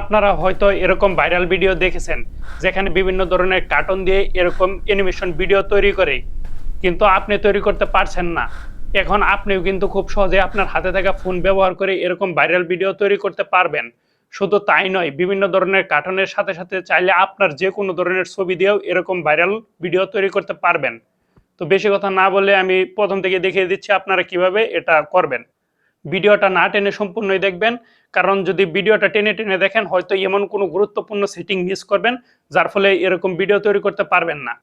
আপনারা হয়তো এরকম ভাইরাল ভিডিও দেখেছেন, যেখানে বিভিন্ন ধরনের কার্টুন দিয়ে এরকম অ্যানিমেশন ভিডিও তৈরি করে, কিন্তু আপনি তৈরি করতে পারছেন না। এখন আপনিও কিন্তু খুব সহজে আপনার হাতে থাকা ফোন ব্যবহার করে এরকম ভাইরাল ভিডিও তৈরি করতে পারবেন। শুধু তাই নয়, বিভিন্ন ধরনের কার্টুনের সাথে সাথে চাইলে আপনার যে কোনো ধরনের ছবি দিয়েও এরকম ভাইরাল ভিডিও তৈরি করতে পারবেন। তো বেশি কথা না বলে আমি প্রথম থেকে দেখিয়ে দিচ্ছি আপনারা কীভাবে এটা করবেন। ভিডিওটা না টেনে সম্পূর্ণই দেখবেন। কারণ যদি ভিডিওটা টেনে টেনে দেখেন, হয়তো এমন কোনো গুরুত্বপূর্ণ সেটিং মিস করবেন, যার ফলে এরকম ভিডিও তৈরি করতে পারবেন না।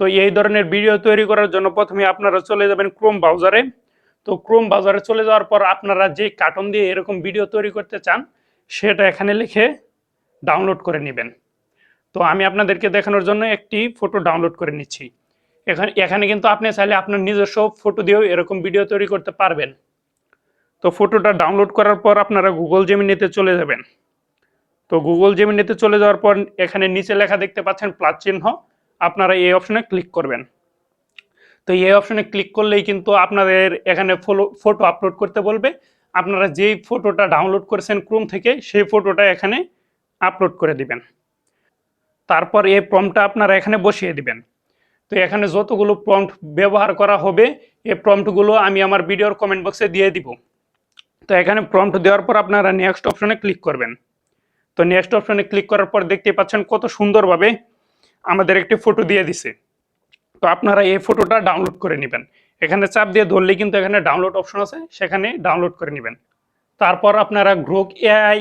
তো এই ধরনের ভিডিও তৈরি করার জন্য প্রথমে আপনারা চলে যাবেন ক্রোম ব্রাউজারে তো ক্রোম ব্রাউজারে চলে যাওয়ার পর আপনারা যে কার্টুন দিয়ে এরকম ভিডিও তৈরি করতে চান, সেটা এখানে লিখে ডাউনলোড করে নেবেন। তো আমি আপনাদেরকে দেখানোর জন্য একটি ফটো ডাউনলোড করে নিচ্ছি। এখানে এখানে কিন্তু আপনি চাইলে আপনার নিজস্ব ফটো দিয়েও এরকম ভিডিও তৈরি করতে পারবেন। তো ফটোটা ডাউনলোড করার পর আপনারা গুগল জেমিনিতে চলে যাবেন। তো গুগল জেমিনিতে চলে যাওয়ার পর এখানে নিচে লেখা দেখতে পাচ্ছেন প্লাস চিহ্ন। আপনারা এই অপশনে ক্লিক করবেন। তো এই অপশনে ক্লিক করলেই কিন্তু আপনাদের এখানে ফটো আপলোড করতে বলবে। আপনারা যেই ফটোটা ডাউনলোড করেছেন ক্রোম থেকে, সেই ফটোটা এখানে আপলোড করে দিবেন। তারপর এই প্রম্পটটা আপনারা এখানে বসিয়ে দিবেন। তো এখানে যতগুলো প্রম্পট ব্যবহার করা হবে, এই প্রম্পটগুলো আমি আমার ভিডিওর কমেন্ট বক্সে দিয়ে দিব। তো এখানে প্রম্পট দেওয়ার পর আপনারা নেক্সট অপশনে ক্লিক করবেন। তো নেক্সট অপশনে ক্লিক করার পর দেখতে পাচ্ছেন কত সুন্দরভাবে আমাদের একটি ফটো দিয়ে দিছে। তো আপনারা এই ফটোটা ডাউনলোড করে নেবেন। এখানে চাপ দিয়ে ধরলে কিন্তু এখানে ডাউনলোড অপশন আছে, সেখানে ডাউনলোড করে নেবেন। তারপর আপনারা গ্রোক এআই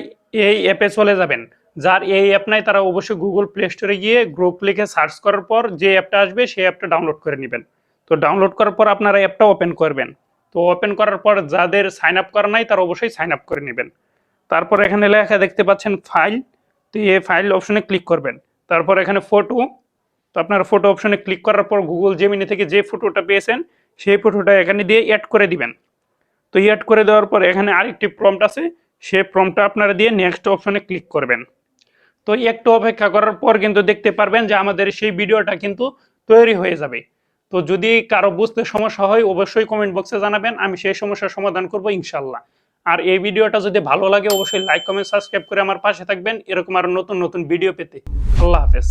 এই অ্যাপে চলে যাবেন। যার এই অ্যাপ নাই, তারা অবশ্যই গুগল প্লে স্টোরে গিয়ে গ্রুপ লিখে সার্চ করার পর যে অ্যাপটা আসবে, সেই অ্যাপটা ডাউনলোড করে নেবেন। তো ডাউনলোড করার পর আপনারা অ্যাপটা ওপেন করবেন। তো ওপেন করার পর যাদের সাইন আপ করা নাই, তারা অবশ্যই সাইন আপ করে নেবেন। তারপর এখানে লেখা দেখতে পাচ্ছেন ফাইল তো এই ফাইল অপশনে ক্লিক করবেন। তারপর এখানে ফটো তো আপনার ফটো অপশনে ক্লিক করার পর গুগল জেমিনি থেকে যে ফটোটা পেয়েছেন, সেই ফটোটা এখানে দিয়ে অ্যাড করে দিবেন। তো অ্যাড করে দেওয়ার পর এখানে আরেকটি প্রম্পট আছে, সেই প্রম্পটটা আপনারা দিয়ে নেক্সট অপশনে ক্লিক করবেন। তো একটু অপেক্ষা করার পর কিন্তু দেখতে পারবেন যে আমাদের সেই ভিডিওটা কিন্তু তৈরি হয়ে যাবে। তো যদি কারও বুঝতে সমস্যা হয়, অবশ্যই কমেন্ট বক্সে জানাবেন, আমি সেই সমস্যার সমাধান করব ইনশাল্লাহ। আর এই ভিডিওটা যদি ভালো লাগে, অবশ্যই লাইক কমেন্ট সাবস্ক্রাইব করে আমার পাশে থাকবেন। এরকম আরও নতুন নতুন ভিডিও পেতে। আল্লাহ হাফেজ।